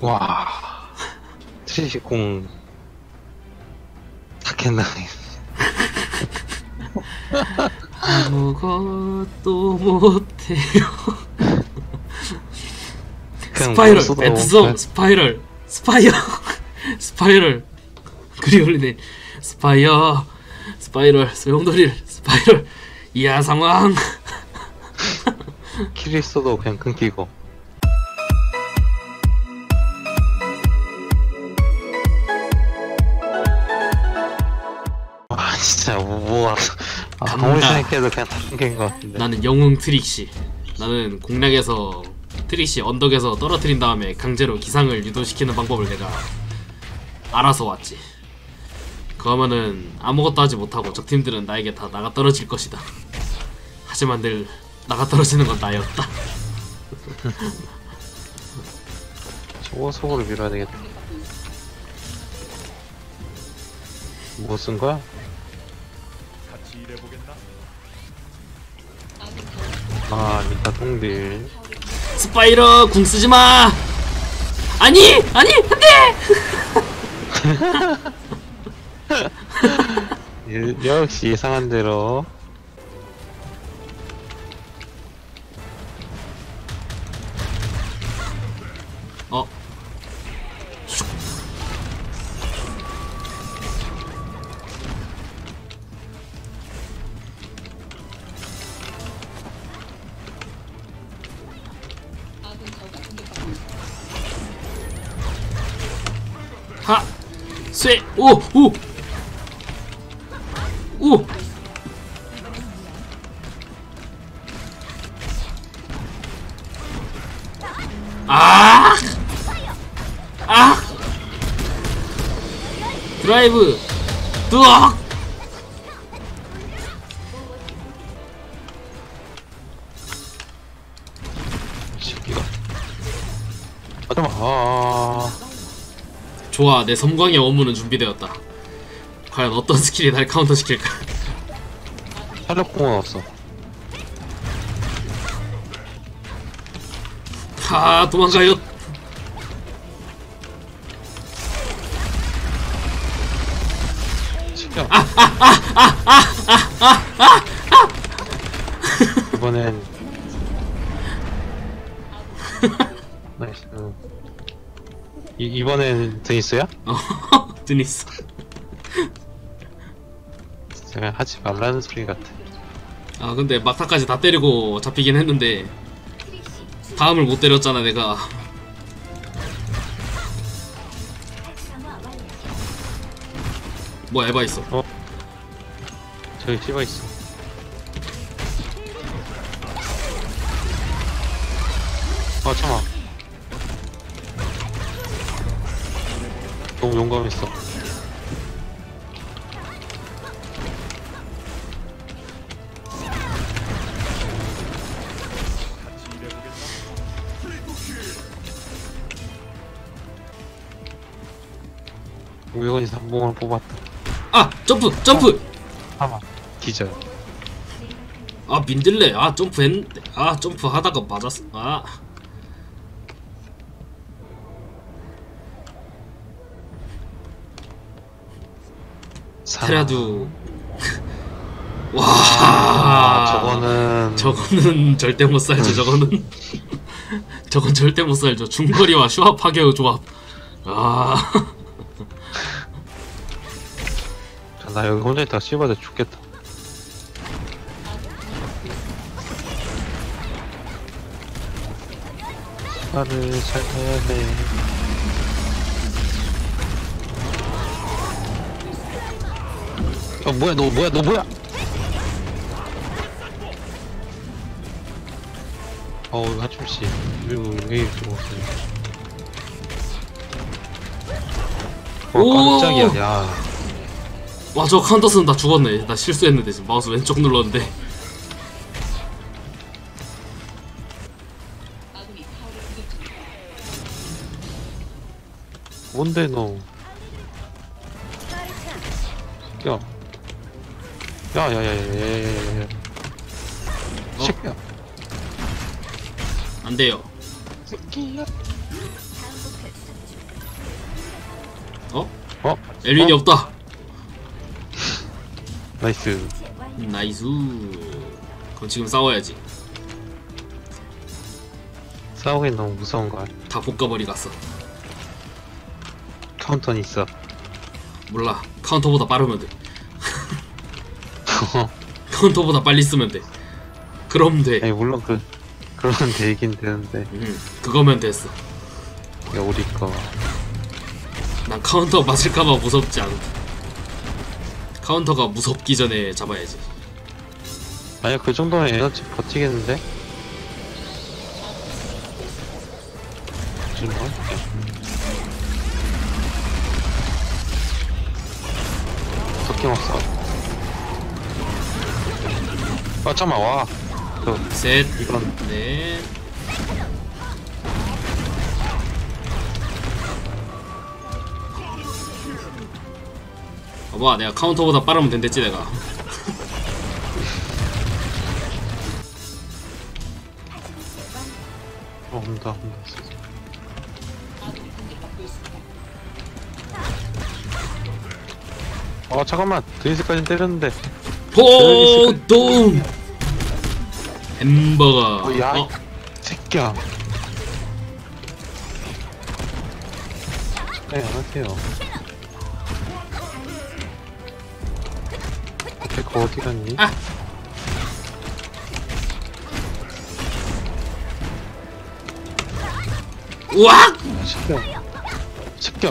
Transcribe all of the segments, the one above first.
와. 트리시공 타켄나이. 아무것도 못해요. 스파이럴, 멘트송, 그냥 스파이럴, 스파이어, 스파이럴. 그리고 올리네. 스파이어, 스파이럴, 소용돌이를, 스파이럴. 이하 상황. 킬 있어도 그냥 끊기고. 뭐 아. 아무리 생각해도 그냥 다 끊긴 것 같은데. 나는 영웅 트릭시. 나는 공략에서 트릭시 언덕에서 떨어뜨린 다음에 강제로 기상을 유도시키는 방법을 내가 알아서 왔지. 그러면은 아무것도 하지 못하고 적팀들은 나에게 다 나가 떨어질 것이다. 하지만 늘 나가 떨어지는 건 나였다. 저거 속으로 밀어야 되겠다. 뭐 쓴 거야? 아, 미타 똥딜. 스파이러 궁 쓰지 마. 아니 아니 안돼. 예- 역시 예상한 대로. 쇠! 오! 오! 오! 아! 아! 드라이브! 뜨악! 좋아, 내 섬광의 업무는 준비되었다. 과연 어떤 스킬이 날 카운터 시킬까? 샬롯공은 없어. 아, 도망가요. 시켜. 이번엔. 나이스. 이, 이번엔 드니스야? 어, 드니스. 제가 하지 말라는 소리 같아. 아, 근데 막타까지 다 때리고 잡히긴 했는데 다음을 못 때렸잖아, 내가. 뭐 에바 있어. 저기 씹어 있어. 아, 참아. 너무 용감했어. 우연히 삼봉을 뽑았다. 아, 점프, 점프. 참아. 기절. 아, 민들레. 아, 점프 했는데. 아, 점프 하다가 맞았어. 아. 테라두. 와. 아, 저거는 저거는 절대 못 살죠. 저거는. 저건 절대 못 살죠. 중거리와 슈아 파괴의 조합. 아. 나 여기 혼자 있다가 씹어져 죽겠다. 나를 잘 타야 돼. 어 뭐야 너 뭐야 너 뭐야? 어우 하춤 씨 이거 왜 이렇게? 와 오! 깜짝이야 야. 와, 저 카운터 쓰는 다 죽었네. 나 실수했는데 지금 마우스 왼쪽 눌렀는데. 뭔데 너? 야. 야야야야야야야. 어? 새끼야. 안 돼요. 새끼야. 어? 어? 엘린이 어? 없다. 나이스 나이스. 그럼 지금 싸워야지. 싸우긴 너무 무서운 걸 다 볶아버리 갔어. 카운터는 있어 몰라. 카운터보다 빠르면 돼. 카운터보다 빨리 쓰면 돼. 그럼 돼. 아니 물론 그 그런 되긴 되는데 음, 그거면 됐어. 야 우리 거 난 카운터 맞을까봐 무섭지 않다. 카운터가 무섭기 전에 잡아야지. 아니야 그 정도면 에너지 버티겠는데? 지금 뭐? 어떻게 먹어? 아 잠깐만 와. 그 셋, 이건 넷. 봐봐, 내가 카운터보다 빠르면 된댔지 내가. 어 온다 온다. 어 잠깐만 드니스까지 때렸는데 보동 햄버거. 어, 야. 어, 새끼야. 네, 안하세요. 데코 어디 갔니? 아. 우악! 시켜. 시켜.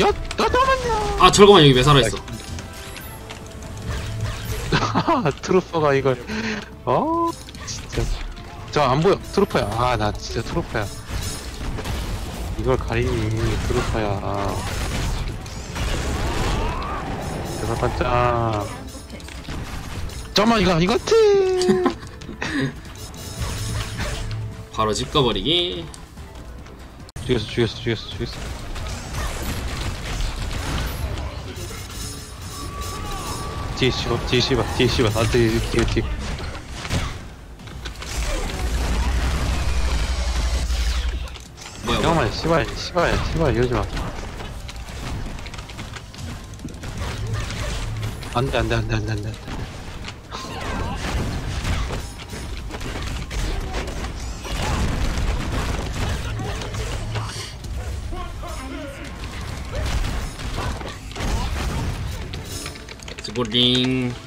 야, 나 잠깐만요. 아, 철거만 여기 왜 살아있어? 트루퍼가 이걸. 어, 진짜. 저 안 보여. 트루퍼야. 아, 나 진짜 트루퍼야. 이걸 가리니 트루퍼야. 대박 반짝. 잠깐만 이거 이거트. 바로 집 가버리기. 죽였어, 죽였어, 죽였어, 죽였어. 뒤에 씹어, 뒤에 씹어, 뒤에 씹어, 아, 뒤에, 뒤에, 뒤에. 뭐야, 뭐야. 잠깐만, 씹어야, 씹어야, 씹어야, 이러지 마. 안 돼, 안 돼, 안 돼, 안 돼, 안 돼. 스고링.